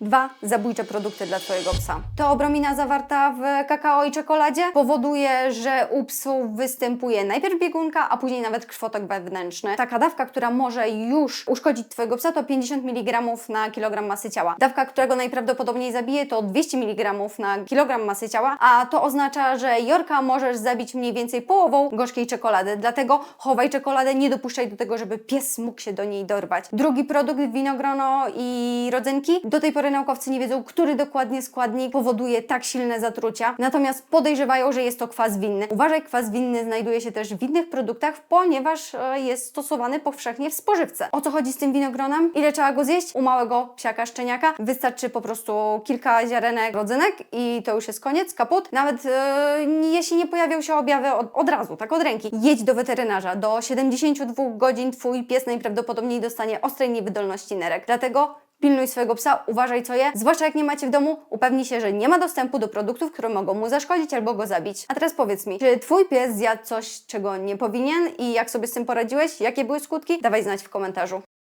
Dwa zabójcze produkty dla Twojego psa. To obromina zawarta w kakao i czekoladzie powoduje, że u psów występuje najpierw biegunka, a później nawet krwotok wewnętrzny. Taka dawka, która może już uszkodzić Twojego psa, to 50 mg na kilogram masy ciała. Dawka, która go najprawdopodobniej zabije, to 200 mg na kilogram masy ciała, a to oznacza, że Jorka możesz zabić mniej więcej połową gorzkiej czekolady. Dlatego chowaj czekoladę, nie dopuszczaj do tego, żeby pies mógł się do niej dorwać. Drugi produkt, winogrono i rodzynki. Do tej pory naukowcy nie wiedzą, który dokładnie składnik powoduje tak silne zatrucia, natomiast podejrzewają, że jest to kwas winny. Uważaj, kwas winny znajduje się też w innych produktach, ponieważ e, jest stosowany powszechnie w spożywce. O co chodzi z tym winogronem? Ile trzeba go zjeść? U małego psiaka szczeniaka wystarczy po prostu kilka ziarenek rodzynek i to już jest koniec, kaput. Nawet e, jeśli nie pojawią się objawy od, od razu, tak od ręki. Jedź do weterynarza. Do 72 godzin Twój pies najprawdopodobniej dostanie ostrej niewydolności nerek. Dlatego Pilnuj swojego psa, uważaj co je, zwłaszcza jak nie macie w domu, upewnij się, że nie ma dostępu do produktów, które mogą mu zaszkodzić albo go zabić. A teraz powiedz mi, czy twój pies zjadł coś, czego nie powinien i jak sobie z tym poradziłeś? Jakie były skutki? Dawaj znać w komentarzu.